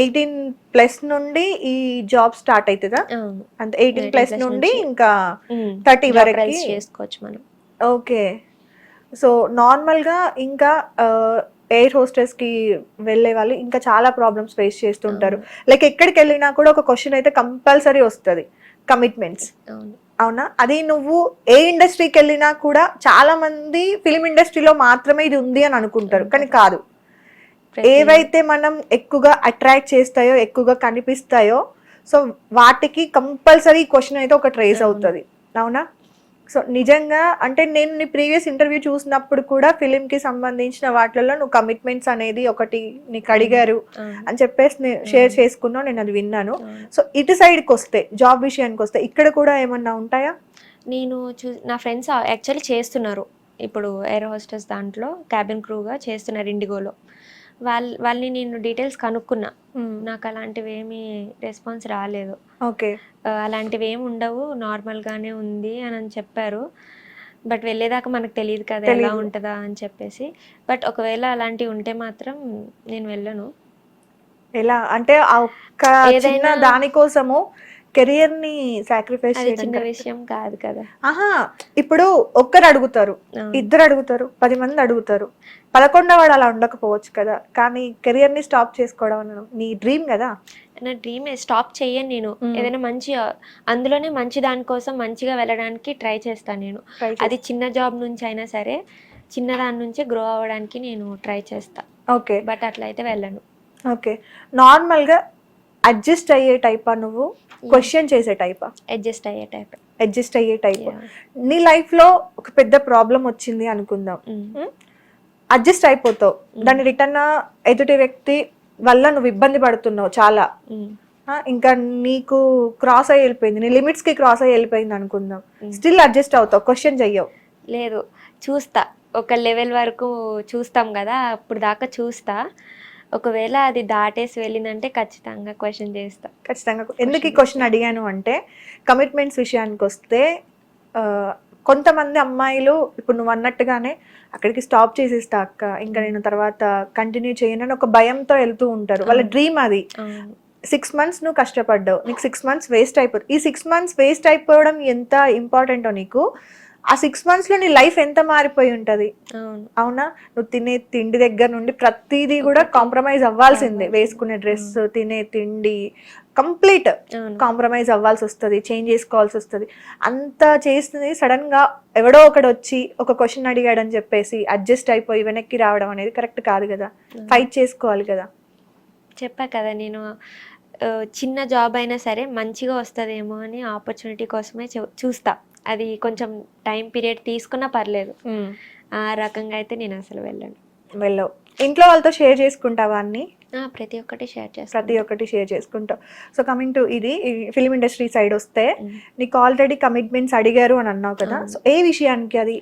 Eighteen plus నుండి ఈ job start అవుతుందా అంటే ఎయిటీన్ 18 ప్లస్ నుండి. ఇంకా ఉమ్. 30 Job వరకి? చేసుకోవచ్చు మనం. ఓకే. సో నార్మల్గా ఇంకా ఎయిర్ హోస్టెస్కి వెళ్ళే వాళ్ళు ఇంకా చాలా ప్రాబ్లమ్స్ ఫేస్ చేస్తుంటారు. లైక్ ఎక్కడికి వెళ్ళినా కూడా ఒక క్వశ్చన్ అయితే కంపల్సరీ వస్తుంది. కమిట్మెంట్స్ అవును. అది నువ్వు ఏ ఇండస్ట్రీకి వెళ్ళినా కూడా చాలా మంది ఫిలిం ఇండస్ట్రీలో మాత్రమే ఇది ఉంది అని అనుకుంటారు. కానీ కాదు. ఏవైతే మనం ఎక్కువగా అట్రాక్ట్ చేస్తాయో ఎక్కువగా కనిపిస్తాయో సో వాటికి కంపల్సరీ క్వశ్చన్ అయితే ఒక ట్రేస్. అవుతుంది. అవునా? సో నిజంగా అంటే నేను నీ ప్రీవియస్ ఇంటర్వ్యూ చూసినప్పుడు కూడా ఫిలిం కి సంబంధించిన వాటిల్లో నువ్వు కమిట్మెంట్స్ అనేది ఒకటి నీకు అడిగారు. అని చెప్పేసి షేర్ చేసుకున్నావు నేను అది విన్నాను. సో ఇటు సైడ్కి వస్తే జాబ్ విషయానికి వస్తే ఇక్కడ కూడా ఏమన్నా ఉంటాయా? నేను చూ నా ఫ్రెండ్స్ యాక్చువల్లీ చేస్తున్నారు. ఇప్పుడు ఎయిర్ హోస్టెస్ దాంట్లో క్యాబిన్ క్రూగా చేస్తున్నారు ఇండిగోలో. వాళ్ళ వాళ్ళని నేను డీటెయిల్స్ కనుక్కున్నా. నాకు అలాంటివి ఏమీ రెస్పాన్స్ రాలేదు. ఓకే. అలాంటివి ఏమి ఉండవు నార్మల్గానే ఉంది అని అని చెప్పారు. బట్ వెళ్ళేదాకా మనకు తెలియదు కదా ఎలా. ఉంటుందా అని చెప్పేసి. బట్ ఒకవేళ అలాంటివి ఉంటే మాత్రం నేను వెళ్ళను. ఎలా? అంటే ఆ ఒక్క చిన్న ఏదైనా- దానికోసము కెరియర్ని సాక్రిఫైస్ చిన్న correct. విషయం కాదు కదా. ఆహా ఇప్పుడు ఒక్కరు అడుగుతారు. ఇద్దరు అడుగుతారు పది మంది అడుగుతారు. పదకొండవ వాడు అలా ఉండకపోవచ్చు కదా. కానీ కెరియర్ని స్టాప్ చేసుకోవడం నీ డ్రీమ్ కదా. నా డ్రీమ్ స్టాప్ చెయ్యను నేను. ఏదైనా మంచి అందులోనే మంచి దానికోసం మంచిగా వెళ్ళడానికి ట్రై చేస్తాను నేను. అది చిన్న జాబ్ నుంచి అయినా సరే చిన్న దాని నుంచి గ్రో అవ్వడానికి నేను ట్రై చేస్తా. ఓకే. బట్ అట్లా అయితే వెళ్ళను. ఓకే. నార్మల్గా అడ్జస్ట్ అయ్యే టైపా నువ్వు? క్వశ్చన్ చేసే టైపా? అడ్జస్ట్ అయ్యే టైప్ అడ్జస్ట్ అయ్యే టైప్? నీ లైఫ్లో ఒక పెద్ద ప్రాబ్లం వచ్చింది అనుకుందాం. అడ్జస్ట్ అయిపోతావు. దాన్ని రిటర్న్ ఎదుటి వ్యక్తి వల్ల నువ్వు ఇబ్బంది పడుతున్నావు చాలా. ఆ, ఇంకా నీకు క్రాస్ అయ్యి వెళ్ళిపోయింది. నీ లిమిట్స్కి క్రాస్ అయ్యి వెళ్ళిపోయింది అనుకుందాం. Mm. స్టిల్ అడ్జస్ట్ అవుతావు. క్వశ్చన్ చెయ్యవు. లేదు. చూస్తా. ఒక లెవెల్ వరకు చూస్తాం కదా. అప్పుడు దాకా చూస్తా. ఒకవేళ అది దాటేసి వెళ్ళిందంటే ఖచ్చితంగా క్వశ్చన్ చేస్తా. ఖచ్చితంగా. ఎందుకు ఈ క్వశ్చన్ అడిగాను అంటే కమిట్మెంట్స్ విషయానికి వస్తే కొంతమంది అమ్మాయిలు ఇప్పుడు నువ్వు అన్నట్టుగానే అక్కడికి స్టాప్ చేసేస్తా అక్క. ఇంకా నేను తర్వాత కంటిన్యూ చేయను అని ఒక భయంతో వెళ్తూ ఉంటారు. వాళ్ళ. డ్రీమ్ అది. అవును. సిక్స్ మంత్స్ నువ్వు కష్టపడ్డావు. నీకు సిక్స్ మంత్స్ వేస్ట్ అయిపోతుంది ఈ సిక్స్ మంత్స్ వేస్ట్ అయిపోవడం ఎంత ఇంపార్టెంటో నీకు? ఆ సిక్స్ మంత్స్లో నీ లైఫ్ ఎంత మారిపోయి ఉంటది? అవును. నువ్వు తినే తిండి దగ్గర నుండి ప్రతిదీ కూడా కాంప్రమైజ్ అవ్వాల్సిందే. వేసుకునే డ్రెస్ తినే తిండి కంప్లీట్ కాంప్రమైజ్ అవ్వాల్సి వస్తుంది చేంజ్ చేసుకోవాల్సి వస్తుంది. అంత చేస్తుంది సడన్గా ఎవడో ఒకడు వచ్చి ఒక క్వశ్చన్ అడిగాడని చెప్పేసి అడ్జస్ట్ అయిపోయి వెనక్కి రావడం అనేది కరెక్ట్ కాదు కదా? ఫైట్ చేసుకోవాలి కదా? చెప్పా కదా నేను చిన్న జాబ్ అయినా సరే మంచిగా వస్తుందేమో అని ఆపర్చునిటీ కోసమే చూస్తా. అది కొంచెం టైం పీరియడ్ తీసుకున్నా పర్లేదు. ఆ రకంగా అయితే నేను అసలు వెళ్ళను. వెళ్ళవు. ఇంట్లో వాళ్ళతో షేర్ చేసుకుంటావా అన్ని? ప్రతి ఒక్కటి షేర్ ప్రతి చేస్తాను ఒక్కటి షేర్ చేసుకుంటావు. సో కమింగ్ టు ఇది ఫిలిం ఇండస్ట్రీ సైడ్ వస్తే నీకు ఆల్రెడీ కమిట్మెంట్స్ అడిగారు అని అన్నావు కదా. సో ఏ విషయానికి అది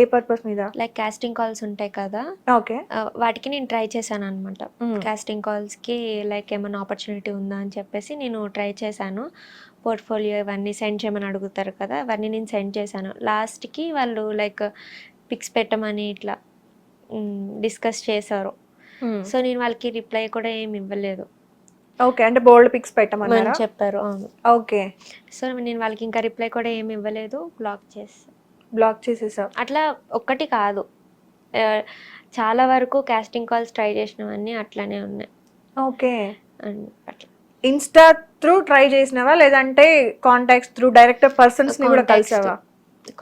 ఏ పర్పస్ మీద? లైక్ కాస్టింగ్ కాల్స్ ఉంటాయి కదా. ఓకే. వాటికి నేను ట్రై చేశాను అనమాట కాస్టింగ్ కాల్స్కి లైక్ ఏమైనా ఆపర్చునిటీ ఉందా అని చెప్పేసి నేను ట్రై చేశాను. పోర్ట్ఫోలియో ఇవన్నీ సెండ్ చేయమని అడుగుతారు కదా అవన్నీ నేను సెండ్ చేశాను. లాస్ట్కి వాళ్ళు లైక్ పిక్స్ పెట్టమని ఇట్లా డిస్కస్ చేశారు. సో నేను వాళ్ళకి రిప్లై కూడా ఏమి ఇవ్వలేదు. ఓకే అంటే బోల్డ్ పిక్స్ అని పెట్టమన్నారా చెప్పారు అవును. ఓకే సో నేను వాళ్ళకి ఇంకా రిప్లై కూడా ఏమి ఇవ్వలేదు బ్లాక్ చేస్తాను బ్లాక్ చేసేసావు అట్లా ఒక్కటి కాదు. చాలా వరకు కాస్టింగ్ కాల్స్ ట్రై చేసినవన్నీ అట్లానే ఉన్నాయి. ఓకే అండ్ అట్లా. ఇన్స్టా త్రూ ట్రై చేసినావా? లేదంటే కాంటాక్ట్స్ త్రూ డైరెక్టర్ పర్సన్స్ని కూడా కలిసావా?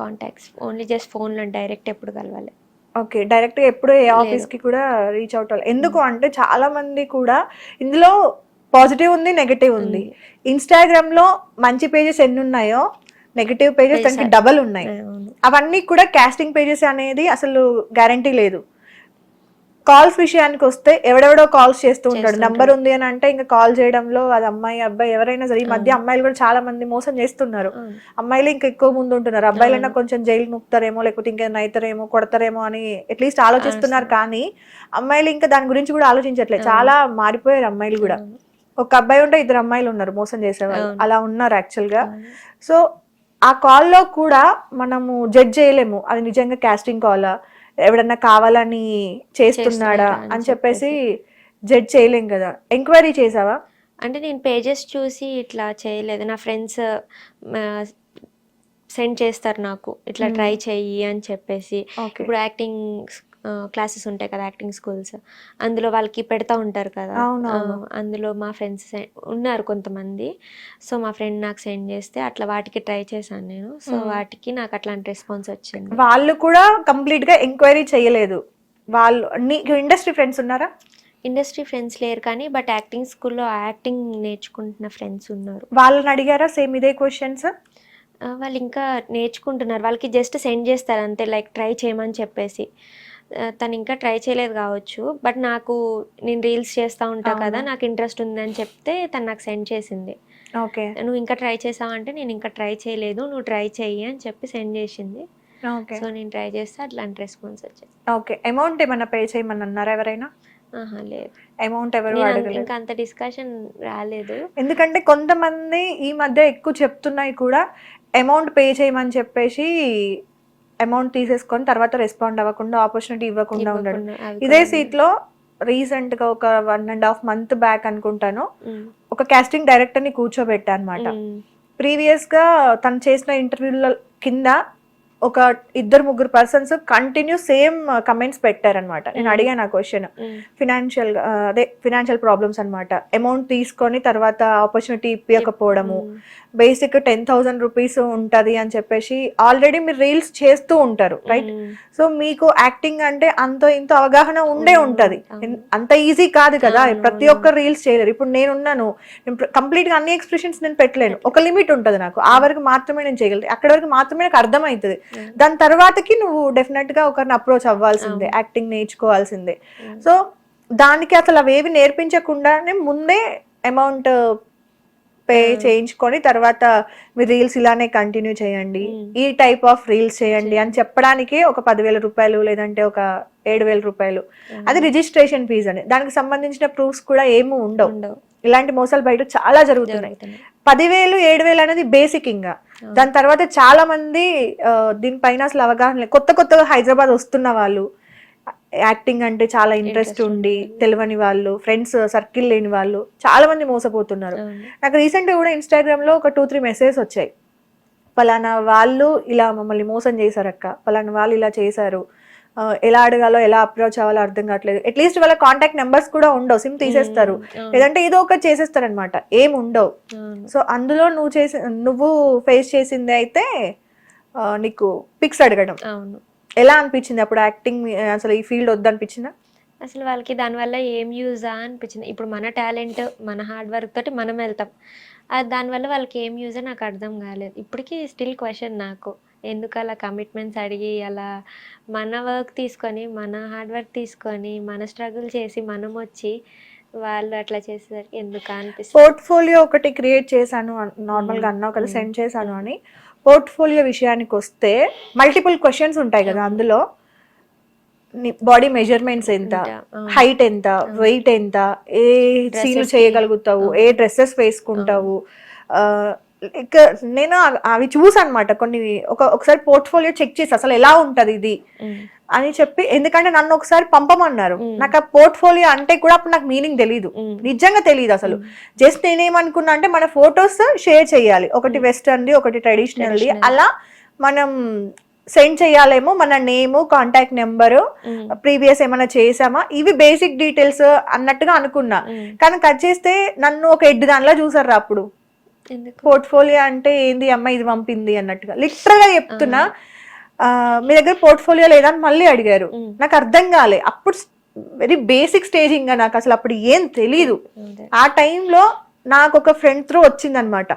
కాంటాక్ట్స్ ఓన్లీ జస్ట్ ఫోన్లో డైరెక్ట్ ఎప్పుడు కలవాలి. ఓకే డైరెక్ట్ ఎప్పుడు ఏ ఆఫీస్కి కూడా రీచ్ అవుట్ అవ్వాలి ఎందుకు అంటే చాలా మంది కూడా ఇందులో పాజిటివ్ ఉంది నెగటివ్ ఉంది. ఇన్స్టాగ్రామ్లో మంచి పేజెస్ ఎన్ని ఉన్నాయో నెగటివ్ పేజెస్ దానికి డబల్ ఉన్నాయి. అవును. అవన్నీ కూడా కాస్టింగ్ పేజెస్ అనేది అసలు గ్యారంటీ లేదు. కాల్స్ విషయానికి వస్తే ఎవడెవడో కాల్స్ చేస్తూ ఉంటాడు. నంబర్ ఉంది అని అంటే ఇంకా కాల్ చేయడంలో అది అమ్మాయి అబ్బాయి ఎవరైనా సరే ఈ మధ్య. అమ్మాయిలు కూడా చాలా మంది మోసం చేస్తున్నారు. అమ్మాయిలు ఇంకా ఎక్కువ ముందు ఉంటున్నారు అబ్బాయిలైనా. కొంచెం జైలు నొక్కుతారేమో లేకపోతే ఇంకేమైనా అవుతారేమో కొడతారేమో అని అట్లీస్ట్ ఆలోచిస్తున్నారు. కానీ అమ్మాయిలు ఇంకా దాని గురించి కూడా ఆలోచించట్లేదు. చాలా మారిపోయారు అమ్మాయిలు కూడా. ఒక అబ్బాయి ఉంటే ఇద్దరు అమ్మాయిలు ఉన్నారు మోసం చేసేవాళ్ళు. అలా ఉన్నారు యాక్చువల్గా. సో ఆ కాల్లో కూడా మనము జడ్జ్ చేయలేము అది నిజంగా కాస్టింగ్ కాలా ఎవడన్నా కావాలని చేస్తున్నాడా అని చెప్పేసి జడ్జ్ చేయలేం కదా. ఎంక్వైరీ చేసావా? అంటే నేను పేజెస్ చూసి ఇట్లా చేయలేదు. నా ఫ్రెండ్స్ సెండ్ చేస్తారు నాకు. ఇట్లా. ట్రై చెయ్యి అని చెప్పేసి. ఇప్పుడు యాక్టింగ్ క్లాసెస్ ఉంటాయి కదా యాక్టింగ్ స్కూల్స్ అందులో వాళ్ళకి పెడతా ఉంటారు కదా. అందులో మా ఫ్రెండ్స్ ఉన్నారు కొంతమంది. సో మా ఫ్రెండ్ నాకు సెండ్ చేస్తే అట్లా వాటికి ట్రై చేశాను నేను. సో. వాటికి నాకు అట్లాంటి రెస్పాన్స్ వచ్చింది. వాళ్ళు కూడా కంప్లీట్గా ఎంక్వైరీ చేయలేదు. వాళ్ళు నీకు ఇండస్ట్రీ ఫ్రెండ్స్ ఉన్నారా? ఇండస్ట్రీ ఫ్రెండ్స్ లేరు కానీ బట్ యాక్టింగ్ స్కూల్లో యాక్టింగ్ నేర్చుకుంటున్న ఫ్రెండ్స్ ఉన్నారు. వాళ్ళని అడిగారా సేమ్ ఇదే క్వశ్చన్స్ వాళ్ళు ఇంకా నేర్చుకుంటున్నారు. వాళ్ళకి జస్ట్ సెండ్ చేస్తారు అంతే లైక్ ట్రై చేయమని చెప్పేసి. తను ఇంకా ట్రై చేయలేదు కావచ్చు. బట్ నాకు నేను రీల్స్ చేస్తూ ఉంటా కదా. నాకు ఇంట్రెస్ట్ ఉందని చెప్తే తను నాకు సెండ్ చేసింది. ఓకే. నువ్వు ఇంకా ట్రై చేసావు అంటే నేను ఇంకా ట్రై చేయలేదు నువ్వు ట్రై చెయ్యి అని చెప్పి సెండ్ చేసింది. ఓకే. సో నేను ట్రై చేస్తే అట్లాంటి రెస్పాన్స్ వచ్చేది ఓకే. అమౌంట్ ఏమన్నా పే చేయమని అన్నారా ఎవరైనా? ఆహా లేదు. అమౌంట్ ఎవరు ఇంకా అంత డిస్కషన్ రాలేదు. ఎందుకంటే కొంతమంది ఈ మధ్య ఎక్కువ చెప్తున్నాయి కూడా అమౌంట్ పే చేయమని చెప్పేసి అమౌంట్ తీసేసుకొని తర్వాత రెస్పాండ్ అవ్వకుండా ఆపర్చునిటీ ఇవ్వకుండా ఉండడం. ఇదే సీట్లో రీసెంట్గా ఒక one and half month back అనుకుంటాను. ఒక కాస్టింగ్ డైరెక్టర్ని కూర్చోబెట్టా అనమాట ప్రీవియస్గా తను చేసిన ఇంటర్వ్యూల కింద ఒక ఇద్దరు ముగ్గురు పర్సన్స్ కంటిన్యూ సేమ్ కమెంట్స్ పెట్టారనమాట నేను. అడిగాను ఆ క్వశ్చన్. ఫినాన్షియల్ అదే ఫినాన్షియల్ ప్రాబ్లమ్స్ అన్నమాట. అమౌంట్ తీసుకొని తర్వాత ఆపర్చునిటీ ఇవ్వకపోవడము um, basic ten thousand rupees ఉంటది అని చెప్పేసి ఆల్రెడీ మీరు రీల్స్ చేస్తూ ఉంటారు రైట్ సో మీకు యాక్టింగ్ అంటే అంత ఇంత అవగాహన ఉండే ఉంటది. అంత ఈజీ కాదు కదా ప్రతి. ఒక్క రీల్స్ చేయలేరు. ఇప్పుడు నేనున్నాను నేను కంప్లీట్గా అన్ని ఎక్స్ప్రెషన్స్ నేను పెట్టలేను. ఒక లిమిట్ ఉంటది నాకు. ఆ వరకు మాత్రమే నేను చేయగలను అక్కడ వరకు మాత్రమే నాకు అర్థమవుతుంది. దాని తర్వాతకి నువ్వు డెఫినెట్గా ఒకరిని అప్రోచ్ అవ్వాల్సిందే. యాక్టింగ్ నేర్చుకోవాల్సిందే. సో దానికి అసలు అవేవి నేర్పించకుండానే ముందే అమౌంట్ పే. చేయించుకొని తర్వాత మీరు రీల్స్ ఇలానే కంటిన్యూ చేయండి. ఈ టైప్ ఆఫ్ రీల్స్ చేయండి అని చెప్పడానికి ఒక పదివేల రూపాయలు లేదంటే ఒక ఏడు వేల రూపాయలు అది రిజిస్ట్రేషన్ ఫీజు అని. దానికి సంబంధించిన ప్రూఫ్స్ కూడా ఏమీ ఉండవు. ఇలాంటి మోసాలు బయట చాలా జరుగుతున్నాయి. పదివేలు ఏడు వేలు అనేది బేసిక్ ఇంకా. దాని తర్వాత చాలా మంది దీనిపైన అసలు అవగాహన లేదు. కొత్త కొత్తగా హైదరాబాద్ వస్తున్న వాళ్ళు యాక్టింగ్ అంటే చాలా ఇంట్రెస్ట్ ఉండి. తెలియని వాళ్ళు ఫ్రెండ్స్ సర్కిల్ లేని వాళ్ళు చాలా మంది మోసపోతున్నారు. నాకు రీసెంట్గా కూడా ఇన్స్టాగ్రామ్లో ఒక టూ త్రీ మెసేజ్ వచ్చాయి. పలానా వాళ్ళు ఇలా మమ్మల్ని మోసం చేశారక్క. పలానా వాళ్ళు ఇలా చేశారు. ఎలా అడగాలో ఎలా అప్రోచ్ అవ్వాలో అర్థం కావట్లేదు. అట్లీస్ట్ వాళ్ళ కాంటాక్ట్ నెంబర్స్ కూడా ఉండవు. సిమ్ తీసేస్తారు. లేదంటే ఏదో ఒకటి చేసేస్తారు అనమాట ఏం ఉండవు. సో అందులో నువ్వు చేసి నువ్వు ఫేస్ చేసింది అయితే నీకు పిక్స్ అడగడం. అవును. ఎలా అనిపించింది అప్పుడు యాక్టింగ్ అసలు ఈ ఫీల్డ్ వద్దనిపించిందా? అసలు వాళ్ళకి దానివల్ల ఏం యూజా అనిపించింది. ఇప్పుడు మన టాలెంట్ మన హార్డ్ వర్క్ తోటి మనం వెళ్తాం. అది దానివల్ల వాళ్ళకి ఏం యూజో నాకు అర్థం కాలేదు. ఇప్పటికీ స్టిల్ క్వశ్చన్ నాకు. ఎందుకు అలా కమిట్మెంట్స్ అడిగి అలా మన వర్క్ తీసుకొని మన హార్డ్ వర్క్ తీసుకొని మన స్ట్రగుల్ చేసి మనం వచ్చి వాళ్ళు అట్లా చేసేసరికి ఎందుకు అనిపిస్తుంది? పోర్ట్ఫోలియో ఒకటి క్రియేట్ చేశాను నార్మల్గా అన్నావు కదా. సెండ్ చేశాను అని. పోర్ట్ఫోలియో విషయానికి వస్తే మల్టిపుల్ క్వశ్చన్స్ ఉంటాయి కదా అందులో. బాడీ మెజర్మెంట్స్ ఎంత. హైట్ ఎంత? వెయిట్ ఎంత? ఏ సీన్. చేయగలుగుతావు? ఏ డ్రెస్సెస్ వేసుకుంటావు? నేను అవి- అవి చూసాను అనమాట కొన్ని ఒక ఒకసారి పోర్ట్ఫోలియో చెక్ చేసి అసలు ఎలా ఉంటది ఇది? అని చెప్పి ఎందుకంటే నన్ను ఒకసారి పంపమన్నారు. నాకు ఆ పోర్ట్ఫోలియో అంటే కూడా అప్పుడు నాకు మీనింగ్ తెలియదు నిజంగా తెలియదు అసలు. జస్ట్ నేనేమనుకున్నా అంటే మన ఫొటోస్ షేర్ చేయాలి. ఒకటి వెస్టర్న్ ది ఒకటి ట్రెడిషనల్. The Traditional. అలా మనం సెండ్ చేయాలేమో మన నేము కాంటాక్ట్ నెంబరు ప్రీవియస్ ఏమైనా చేసామా? ఇవి బేసిక్ డీటెయిల్స్ అన్నట్టుగా అనుకున్నా. కానీ కట్ చేస్తే నన్ను ఒక ఎడ్డి దానిలో చూసారు అప్పుడు. పోర్ట్ఫోలియో అంటే ఏంది? అమ్మ ఇది పంపింది అన్నట్టుగా. లిటరల్గా చెప్తున్నా. మీ దగ్గర పోర్ట్ఫోలియో లేదా అని మళ్ళీ అడిగారు. నాకు అర్థం కాలే. అప్పుడు వెరీ బేసిక్ స్టేజ్ ఇంకా నాకు అసలు అప్పుడు ఏం తెలీదు. ఆ టైంలో నాకు ఒక ఫ్రెండ్ త్రూ వచ్చిందనమాట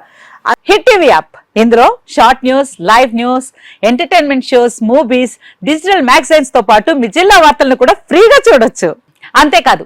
హిట్ టీవీ యాప్. ఇందులో short news live news entertainment shows movies digital మ్యాగజైన్స్తో పాటు మీ జిల్లా వార్తలను కూడా ఫ్రీగా చూడొచ్చు. అంతేకాదు